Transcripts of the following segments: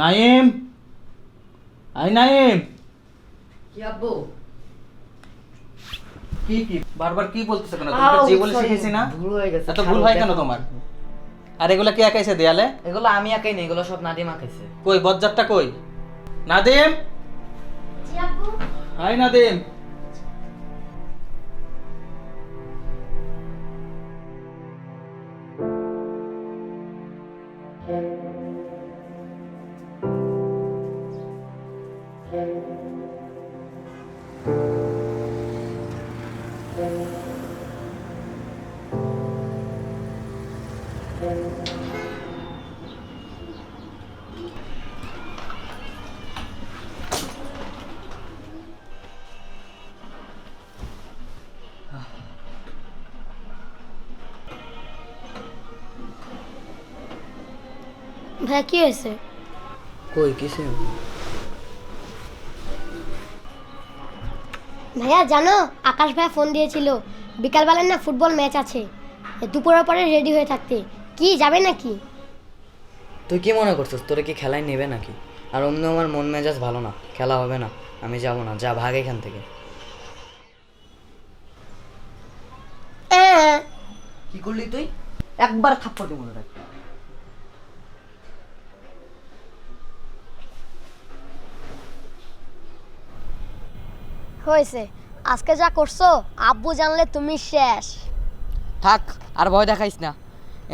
Naim? I Naim? কি আব্বু? কি কি? বারবার কি বলতেছো কেন? তোমাকে যে বলে শিখেছি না? ভুল হয়ে গেছে এত ভুল হয় কেন তোমার? আর এগুলা কে আঁকাইছে দেয়ালে? এগুলো আমি একাই নেই এগুলো সব নাদিমা খাইছে কই বজ্জারটা কই? নাদিম? হাই নাদিম। ভাইয়া কি হয়েছে? কই কিসে? ভাইয়া জানো আকাশ ভাইয়া ফোন দিয়েছিল বিকালবেলায় না ফুটবল ম্যাচ আছে। দুপুরের পরে রেডি হয়ে থাকতে। কি যাবে নাকি? তুই কি মনে করছিস? তোরে কি খেলায় নেবে নাকি? আর অমনি আমার মন মেজাজ ভালো না। খেলা হবে না। আমি যাব না। যা ভাগ এখান থেকে। কি করলি তুই? একবার থাপ্পড় দিব মনে রাখ। হয়েছে। আজকে যা করছ আব্বু জানলে তুমি শেষ। থাক আর ভয় দেখাইস না।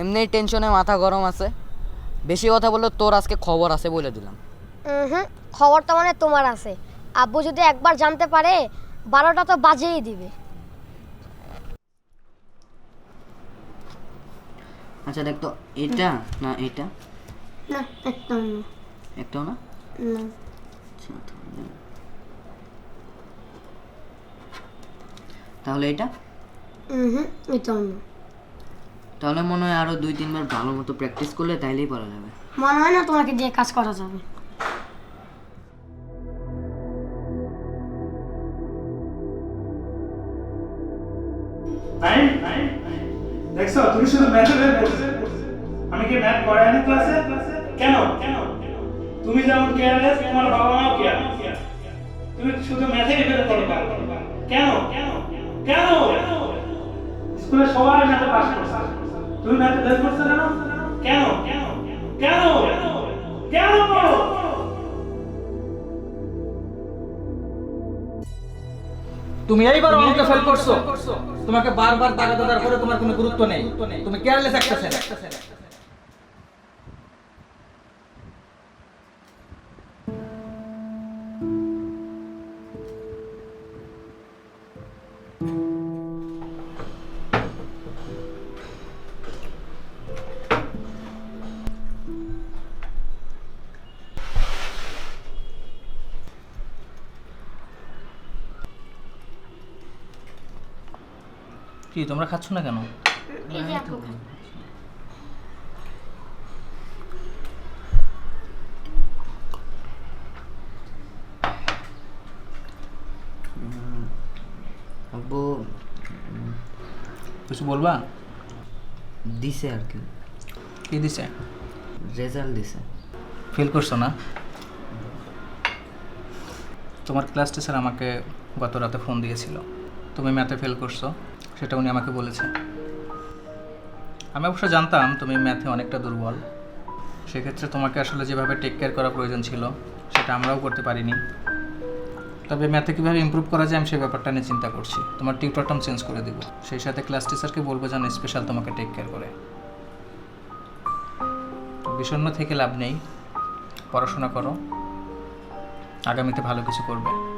এমনি টেনশনে মাথা গরম আছে। বেশি কথা বললে তোর আজকে খবর আছে বলে দিলাম। হুম খবরটা মানে তোমার আছে। আব্বু যদি একবার জানতে পারে বারোটা তো বাজেই দিবে। আচ্ছা দেখ তো এটা না এটা? না একদম একটাও না? না। আচ্ছা, তাহলে। তাহলে এটা? হুম এটাও না। তাহলে মনে হয় আরও দুই তিনবার ভালো মতো প্র্যাকটিস করলে তাইলেই পারা যাবে। মনে হয় না তোমাকে দিয়ে কাজ করা যাবে। নাইন দেখছ তুমি শুধু ম্যাথে আমি কি ম্যাথ করাই না ক্লাসে কেন কেন? তুমি যেমন কেয়ারলেস তোমার বাবা মাও কেয়ারলেস তুমি শুধু ম্যাথে করো কেন? কেন? কেন? স্কুলে সবাই ম্যাথে পাস করছে। তুমি ম্যাথে ফেল করছ কেন? কেন? কেন? কেন? কেন তুমি এইবার অঙ্কে ফেল করছ। তোমাকে বারবার তাগাদা দেওয়ার পরে তোমার কোনো গুরুত্ব নেই। তুমি কেয়ারলেস একটা ছেলে। কি তোমরা খাচ্ছ না কেন? আব্বু কিছু বলবা? দিছে আর কি। কি দিছে? রেজাল্ট দিছে। ফিল করছ না? তোমার ক্লাস টিচার আমাকে গত রাতে ফোন দিয়েছিল। তুমি ম্যাথে ফেল করছ। সেটা উনি আমাকে বলেছে আমি অবশ্য জানতাম তুমি ম্যাথে অনেকটা দুর্বল। সেক্ষেত্রে তোমাকে আসলে যেভাবে টেক কেয়ার করা প্রয়োজন ছিল, সেটা আমরাও করতে পারিনি। তবে ম্যাথে কীভাবে ইমপ্রুভ করা যায় আমি সেই ব্যাপারটা নিয়ে চিন্তা করছি। তোমার টিউটরটাম চেঞ্জ করে দেবো। সেই সাথে ক্লাস টিচারকে বলব যেন স্পেশাল তোমাকে টেক কেয়ার করে। বিষণ্ণ থেকে লাভ নেই। পড়াশোনা করো। আগামীতে ভালো কিছু করবে।